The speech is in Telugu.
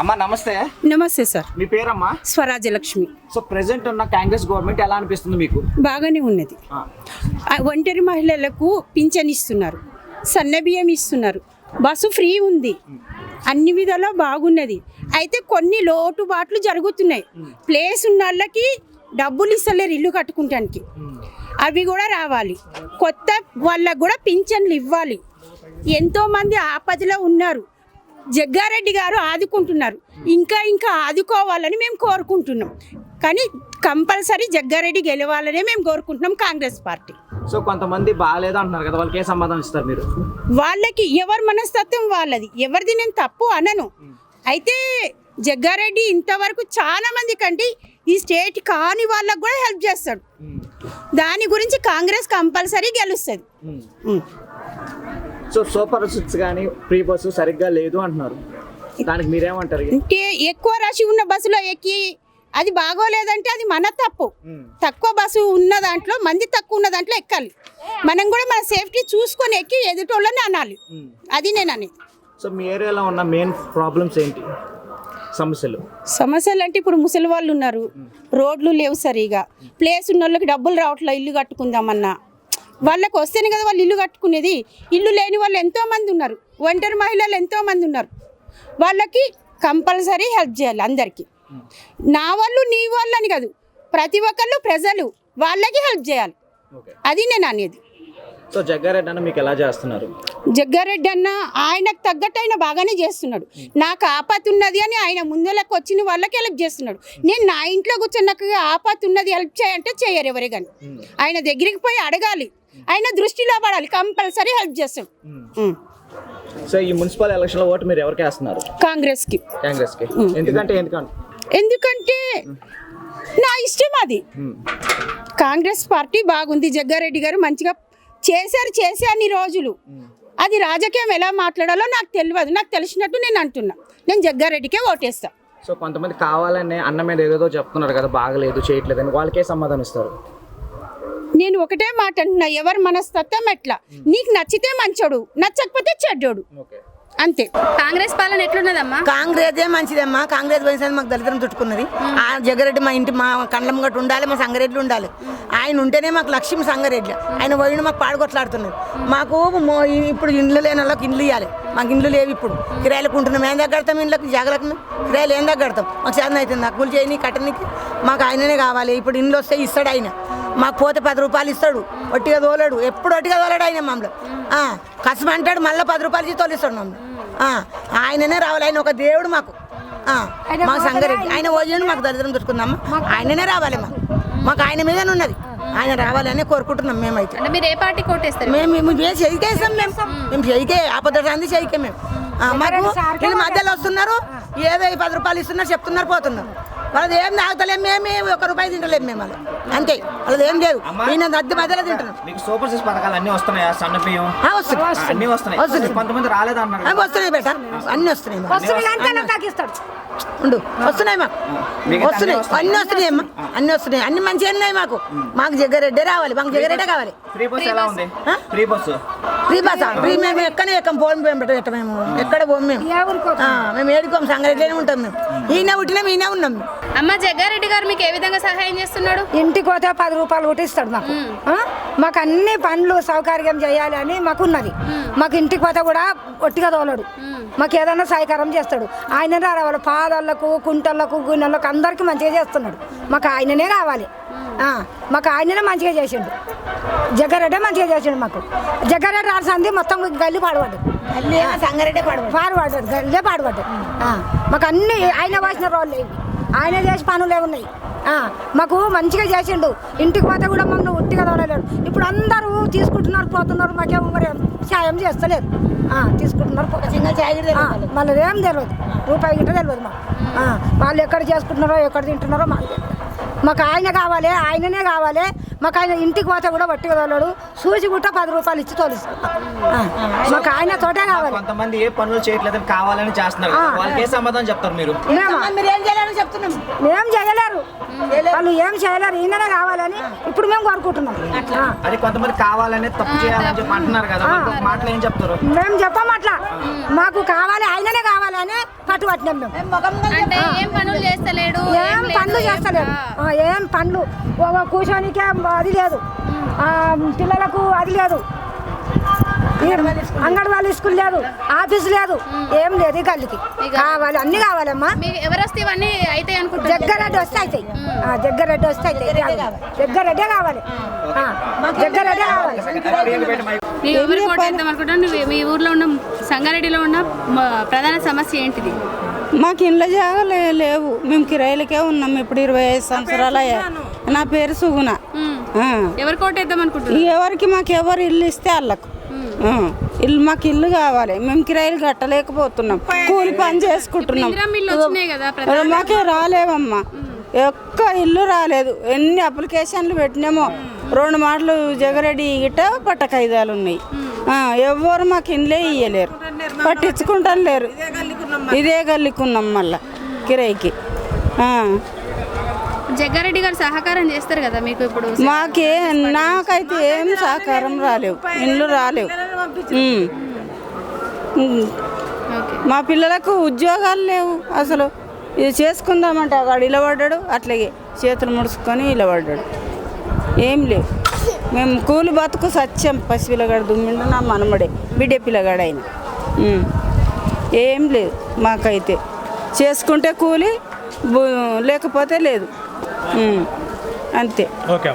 అమ్మా నమస్తే. నమస్తే సార్. మీ పేరమ్మా? స్వరాజ్యలక్ష్మి. సో ప్రెసెంట్ ఉన్న కాంగ్రెస్ గవర్నమెంట్ ఎలా అనిపిస్తుంది మీకు? బాగానే ఉన్నది. ఒంటరి మహిళలకు పింఛన్ ఇస్తున్నారు. సన్నబియ్యం ఇస్తున్నారు. బస్సు ఫ్రీ ఉంది. అన్ని విధాలా బాగున్నది. అయితే కొన్ని లోటుబాట్లు జరుగుతున్నాయి. ప్లేస్ ఉన్న వాళ్ళకి డబ్బులు ఇస్తలేరు ఇల్లు కట్టుకుంటానికి. అవి కూడా రావాలి. కొత్త వాళ్ళకు కూడా పింఛన్లు ఇవ్వాలి. ఎంతోమంది ఆపదలో ఉన్నారు. జగ్గారెడ్డి గారు ఆదుకుంటున్నారు. ఇంకా ఇంకా ఆదుకోవాలని మేము కోరుకుంటున్నాం. కానీ కంపల్సరీ జగ్గారెడ్డి గెలవాలనే మేము కోరుకుంటున్నాం కాంగ్రెస్ పార్టీ. సో కొంతమంది బాగాలేదు అంటున్నారు కదా వాళ్ళకి ఏ సమాధానం ఇస్తారు మీరు? వాళ్ళకి ఎవరి మనస్తత్వం వాళ్ళది. ఎవరిది నేను తప్పు అనను. అయితే జగ్గారెడ్డి ఇంతవరకు చాలా మంది కంటే ఈ స్టేట్ కాని వాళ్ళకు కూడా హెల్ప్ చేస్తాడు. దాని గురించి కాంగ్రెస్ కంపల్సరీ గెలుస్తుంది. సో సూపర్ సిక్స్ కానీ ఫ్రీ బస్సు సరిగ్గా లేదు అంటున్నారు. దానికి మీరేమంటారు? ఎక్కువ రష్ ఉన్న బస్సులో ఎక్కి అది బాగోలేదంటే అది మన తప్పు. తక్కువ బస్సు ఉన్న దాంట్లో మంది తక్కువ ఉన్న దాంట్లో ఎక్కాలి. మనం కూడా మన సేఫ్టీ చూసుకొని ఎక్కి ఎదుటోళ్ళని అనాలి. అది నేను అనేది సో మీ ఏరియాలో ఉన్న మెయిన్ ప్రాబ్లమ్స్ ఏంటి? సమస్యలు. సమస్యలు అంటే ఇప్పుడు ముసలి వాళ్ళు ఉన్నారు. రోడ్లు లేవు సరిగా. ప్లేస్ ఉన్న వాళ్ళకి డబ్బులు రావట్లే ఇల్లు కట్టుకుందామన్నా. వాళ్ళకి వస్తేనే కదా వాళ్ళు ఇల్లు కట్టుకునేది. ఇల్లు లేని వాళ్ళు ఎంతో మంది ఉన్నారు. ఒంటరి మహిళలు ఎంతో మంది ఉన్నారు. వాళ్ళకి కంపల్సరీ హెల్ప్ చేయాలి అందరికీ. నా వాళ్ళు నీ వాళ్ళు అని కాదు. ప్రతి ఒక్కళ్ళు ప్రజలు. వాళ్ళకి హెల్ప్ చేయాలి. అది నేను అనేది. సో జగ్గారెడ్డి అన్న మీకు ఎలా చేస్తున్నారు? జగ్గారెడ్డి అన్న ఆయనకు తగ్గట్టు ఆయన బాగానే చేస్తున్నాడు. నాకు ఆపత ఉన్నది అని ఆయన ముందలకు వచ్చిన వాళ్ళకి హెల్ప్ చేస్తున్నాడు. నేను నా ఇంట్లో కూర్చొని నాకు ఆపత ఉన్నది హెల్ప్ చేయంటే చేయరు ఎవరే కానీ ఆయన దగ్గరికి పోయి అడగాలి. ఆయన దృష్టిలో పడాలి. కంపల్సరీ హెల్ప్ చేస్తాడు. సో ఈ మున్సిపల్ ఎలక్షన్లో ఓటు మీరు ఎవరికి వేస్తున్నారు? కాంగ్రెస్కి ఎందుకంటే ఎందుకంటే ఎందుకంటే నా ఇష్టం అది. కాంగ్రెస్ పార్టీ బాగుంది. జగ్గారెడ్డి గారు మంచిగా చేశారు చేసే అన్ని రోజులు. అది రాజకీయం ఎలా మాట్లాడాలో నాకు తెలియదు. నాకు తెలిసినట్టు నేను అంటున్నా. నేను జగ్గారెడ్డికే ఓటేస్తా. సో కొంతమంది కావాలనే అన్న మీద ఏదేదో చెప్తున్నారు కదా బాగలేదు చేయట్లేదు అని వాళ్ళకే సమాధానం ఇస్తారు. నేను ఒకటే మాట అంటున్నా ఎవరి మనస్తత్వం ఎట్లా? నీకు నచ్చితే మంచోడు నచ్చకపోతే చెడ్డోడు. ఓకే. అంతే. కాంగ్రెస్ పాలన ఎట్లున్నదమ్మా? కాంగ్రెస్ మంచిదమ్మా. కాంగ్రెస్ పోయినసారి మాకు దళితం చుట్టుకున్నది. ఆ జగరెడ్డి మా ఇంటి మా కండ్లం గట్టు ఉండాలి మా సంగారెడ్డి ఉండాలి. ఆయన ఉంటేనే మాకు లక్ష్మి సంగారెడ్డి ఆయన పోయిన మాకు పాడుకొట్లాడుతున్నారు మాకు ఇప్పుడు ఇండ్లు లేని వాళ్ళకి ఇండ్లు ఇవ్వాలి మాకు ఇండ్లు లేవు ఇప్పుడు. కిరాయిలకు ఉంటున్నాం. ఏం తగ్గడతాం ఇండ్లకు? జాగలకు? కిరాయిలు ఏం తగ్గడతాం మాకు చేతన అవుతుంది. నాకు కూలి చేయని కట్టనికి మాకు ఆయననే కావాలి. ఇప్పుడు ఇండ్లు వస్తే ఇస్తాడు ఆయన. మాకు పోతే పది రూపాయలు ఇస్తాడు. ఒట్టిగా తోలాడు. ఎప్పుడు ఒట్టిగా తోలాడు ఆయన మమ్మల్ని. ఆ, కసం అంటాడు మళ్ళీ పది రూపాయలు తోలిస్తాడు మమ్మల్ని. ఆయననే రావాలి. ఆయన ఒక దేవుడు మాకు. మాకు సంగారెడ్డి ఆయన పోయండి మాకు దరిద్రం దొరుకుతుందమ్మా. ఆయననే రావాలి మాకు. మాకు ఆయన మీదనే ఉన్నది. ఆయన రావాలని కోరుకుంటున్నాం మేమైతే. అంటే మీరు ఏ పార్టీ కోటేస్తారు? మేము మేము చెయ్యికేసాం మేము. మేము చెయ్యికే ఆపద అంది చెయ్యికే మేము. మాకు వీళ్ళు మధ్యలో వస్తున్నారు. ఏదో పది రూపాయలు ఇస్తున్నారు చెప్తున్నారు పోతున్నారు. వాళ్ళది ఏం తాగుతలేం మేము ఒక రూపాయి తింటలేం మేము వాళ్ళు అంతే వాళ్ళది ఏం లేదు ఈయన మధ్య మధ్యలో తింటున్నాం మీకు సూపర్ సిక్స్ పథకాలు అన్ని వస్తున్నాయా? సన్న బియ్యం? వస్తున్నాయి. అన్ని వస్తున్నాయి. వస్తున్నాయి. కొంతమంది రాలేదన్నారు. అవి వస్తున్నాయి బేట. అన్ని వస్తున్నాయి. ఉండు. వస్తున్నాయి మాకు వస్తున్నాయి. అన్నీ అన్ని వస్తున్నాయి. అమ్మా. అన్ని వస్తున్నాయి. అన్ని మంచిగా ఉన్నాయి మాకు. మాకు జగ్గారెడ్డే రావాలి. మాకు జగ్గారెడ్డే కావాలి ఫ్రీ బస్ ఎలా ఉంది? ఆ? Free bus free bus free మేము ఎక్కనే ఎక్కం పోం మేము పెట్ట మేము? ఎక్కడ పోం మేము? ఆ, మేము ఏడుకోం సంగారెడ్డిలోనే ఉంటాం మేము. ఈయన పుట్టినాం ఈయన ఉన్నాం మేము. అమ్మ జగ్గారెడ్డి గారు మీకు ఏ విధంగా సహాయం చేస్తున్నాడు? ఇంటికి పోతే పది రూపాయలు కొట్టిస్తాడు మాకు. ఆ? మాకు అన్ని పనులు సౌకర్యం చేయాలి అని మాకు ఉన్నది మాకు ఇంటికి పోతే కూడా ఒట్టిగా తోలడు. మాకు ఏదైనా సహకారం చేస్తాడు. ఆయననే రావాలి. పాదళ్ళకు కుంటలకు గున్నెలకు అందరికీ మంచిగా చేస్తున్నాడు. మాకు ఆయననే రావాలి. మాకు ఆయననే మంచిగా చేసిండు. జగ్గారెడ్డి మంచిగా చేసిండు మాకు. జగ్గారెడ్డి రాల్సింది మొత్తం గల్లి పాడబడ్డది సంగారెడ్డే పడవ పాడుపడ్డాడు గల్లే పాడుపడ్డాడు ఆ, మాకు అన్ని ఆయన వాసిన ఇవి ఆయన చేసి పనులే ఉన్నాయి? మాకు మంచిగా చేసిండు. ఇంటికి పోతే కూడా మమ్మల్ని ఉట్టిగా తోడలేడు. ఇప్పుడు అందరూ తీసుకుంటున్నారు పోతున్నారు మాకేమో మరి సాయం చేస్తలేదు తీసుకుంటున్నారు మళ్ళీ ఏం తెలియదు రూపాయి గిట్ట తెలియదు మాకు. వాళ్ళు ఎక్కడ చేసుకుంటున్నారో ఎక్కడ తింటున్నారో మాకు తెలియదు మాకు ఆయన కావాలి ఆయననే కావాలి. మాకు ఆయన ఇంటికి పోతే కూడా వట్టిగా తోలాడు సూచి గుట్ట పది రూపాయలు ఇచ్చి తోలిస్తాం ఆ, మాకు ఆయన తోటే కావాలి. కొంతమంది ఏ పనులు చేయట్లేదని కావాలని చేస్తున్నారు. వాళ్ళకి ఏ సమాధానం చెప్తారు మీరు? మేమా? మీరు ఏం చేయాలని చెప్తున్నాం. ఏం చేయలేరు. వాళ్ళు ఏం చేయలేరు. ఈయననే కావాలని ఇప్పుడు మేము కోరుకుంటున్నాం. అది కొంతమంది కావాలని తప్పు చేయాలని చెప్పి అంటున్నారు కదా. మాటలు ఏం చెప్తారు? మేము చెప్పం అట్లా. మాకు కావాలి మట్టు పట్టినాం మేము. అంటే ఏం పనులు చేస్తలేడు? ఏం పనులు ఏం- చేస్తలేడు పనులు. కూర్చోనికే అది లేదు. ఆ, పిల్లలకు అది లేదు. అంగన్వాడీ స్కూల్ లేదు. ఆఫీస్ లేదు. ఏం లేదు గల్లికి. కావాలి. అన్ని కావాలమ్మా. మీకు ఎవరు వస్తే ఇవన్నీ అయితే అనుకుంటున్నారు? జగ్గారెడ్డి వస్తే అవుతాయి ఆ, జగ్గారెడ్డి వస్తే అవుతాయి జగ్గారెడ్డే కావాలి. ఆ, జగ్గారెడ్డే కావాలి. ఎవరు నువ్వు మీ ఊర్లో ఉన్న సంగారెడ్డిలో ఉన్న మ- ప్రధాన సమస్య ఏంటిది? మాకు ఇండ్ల జాగాలే లేవు. మేము కిరాయిలకే ఉన్నాం. ఇప్పుడు ఇరవై ఐదు సంవత్సరాలు అయ్యాయి. నా పేరు సుగుణ. మ్మ్. ఆ. ఎవరు కోటేద్దాం అనుకుంటున్నారు? ఎవరికి మాకు ఎవరు ఇల్లు ఇస్తే వాళ్ళకు. ఇల్లు మాకు ఇల్లు కావాలి. మేము కిరాయిలు కట్టలేకపోతున్నాం. కూలి పని చేసుకుంటున్నాం. మాకే రాలేవమ్మా. ఒక్క ఇల్లు రాలేదు. ఎన్ని అప్లికేషన్లు పెట్టినామో. రెండు మాటలు జగరెడ్డి గిట్ట పట్టకైదాలు ఉన్నాయి ఆ, ఎవ్వరు మాకు ఇండ్లే ఇయ్యలేరు. పట్టించుకుంటాను లేరు ఇదే గల్లికున్నాం మళ్ళా. కిరాయికి. జగ్గారెడ్డి గారు సహకారం చేస్తారు కదా మీకు ఇప్పుడు? మాకే నాకైతే ఏం సహకారం రాలేవు. ఇండ్లు రాలేవు. మా పిల్లలకు ఉద్యోగాలు లేవు అసలు. ఇది చేసుకుందామంటే వాడు ఇలబడ్డాడు అట్లాగే చేతులు ముడుచుకొని ఇలబడ్డాడు ఏం లేవు. మేము కూలి బతుకు సత్యం. పసి పిల్లగాడు దుమ్మిండు నా మనమడే. బిడ్డ పిల్లగాడు ఆయన. ఏం లేదు మాకైతే. చేసుకుంటే కూలి లేకపోతే లేదు. అంతే. ఓకే